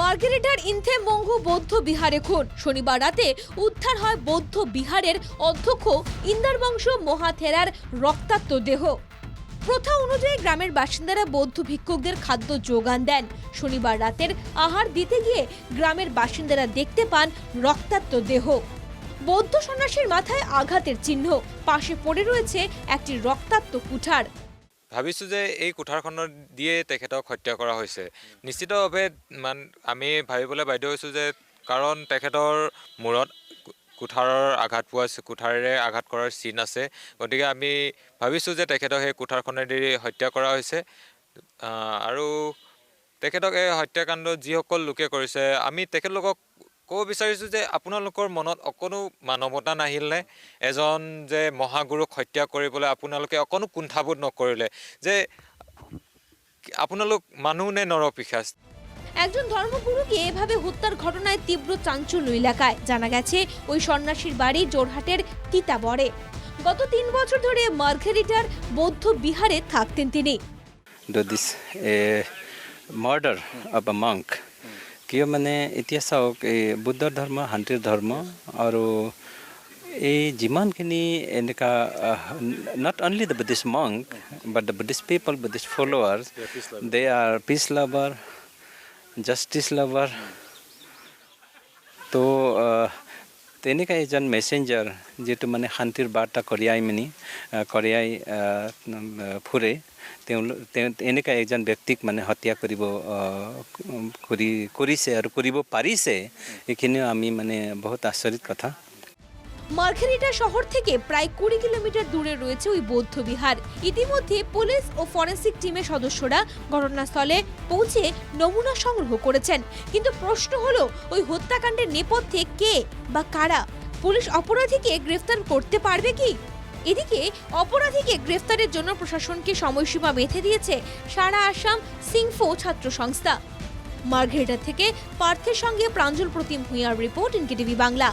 মার্গেরিটার ইনথেমঙ্গু বৌদ্ধ বিহারে খুন। শনিবার রাতে উদ্ধার হয় বৌদ্ধ বিহারের অধ্যক্ষ ইন্দার বংশ মহাথেরার রক্তাক্ত দেহ। প্রথা অনুযায়ী গ্রামের বাসিন্দারা বৌদ্ধ ভিক্ষুকদের খাদ্য যোগান দেন। শনিবার রাতের আহার দিতে গিয়ে গ্রামের বাসিন্দারা দেখতে পান রক্তাক্ত দেহ। বৌদ্ধ সন্ন্যাসীর মাথায় আঘাতের চিহ্ন। পাশে পড়ে রয়েছে একটি ৰক্তাক্ত কুঠাৰ ভাবিছোঁ যে এই কোঠাৰখনত দিয়ে তেখেতক হত্যা কৰা হৈছে। নিশ্চিতভাৱে মান আমি ভাবিবলৈ বাধ্য হৈছোঁ যে কাৰণ তেখেতৰ মূৰত কুঠাৰৰ আঘাত পোৱা কুঠাৰেৰে আঘাত কৰাৰ চিন আছে। গতিকে আমি ভাবিছোঁ যে তেখেতক সেই কুঠাৰখনেদি হত্যা কৰা হৈছে। আৰু তেখেতক এই হত্যাকাণ্ড যিসকল লোকে কৰিছে আমি তেখেতলোকক ক'ব বিচাৰিছোঁ যে আপোনালোকৰ মনত অকণো মানৱতা নাহিলনে এজন যে মহাগুৰুক হত্যা কৰিবলৈ আপোনালোকে অকণো কুণ্ঠাবোধ নকৰিলে যে আপোনালোক মানুহ নে নৰপিশাচ? একজন ধর্মগুরুকে এভাবে হত্যার ঘটনায় তীব্র চাঞ্চল্য এলাকায়। জানা গেছে ওই সন্ন্যাসীর বাড়ি জোরহাটের তিতাবরে গত তিন বছর ধরে মার্ঘেরিটার বৌদ্ধ বিহারে থাকতেন তিনি। Do this uh, murder of a monk কিয় মানে এতিয়া চাওক এই বুদ্ধ ধৰ্ম শান্তিৰ ধৰ্ম আৰু এই যিমানখিনি এনেকুৱা not only the Buddhist monk but the Buddhist people Buddhist followers they are peace lover justice lover তো তেনেকুৱা এজন মেছেঞ্জাৰ যিটো মানে শান্তিৰ বাৰ্তা কঢ়িয়াই মানি কঢ়িয়াই ফুৰে। এনেকুৱা এজন ব্যক্তিক মানে হত্যা কৰিব কৰিছে আৰু কৰিব পাৰিছে, এইখিনিও আমি মানে বহুত আচৰিত কথা। মার্ঘেরিটা শহর থেকে প্রায় কুড়ি কিলোমিটার দূরে রয়েছে ওই বৌদ্ধ বিহার ইতিমধ্যে পুলিশ ও ফরেন্সিক টিমের সদস্যরা ঘটনাস্থলে পৌঁছে নমুনা সংগ্রহ করেছেন। কিন্তু প্রশ্ন হলো, ওই হত্যাকাণ্ডের নেপথ্যে কে বা কারা? পুলিশ অপরাধীকে গ্রেফতার করতে পারবে কি? এদিকে অপরাধীকে গ্রেফতারের জন্য প্রশাসনকে সময়সীমা বেঁধে দিয়েছে সারা আসাম সিংফো ছাত্র সংস্থা। মার্ঘেটা থেকে পার্থের সঙ্গে প্রাঞ্জল প্রতিম ভূঁইয়ার রিপোর্ট ইনকেটিভি বাংলা।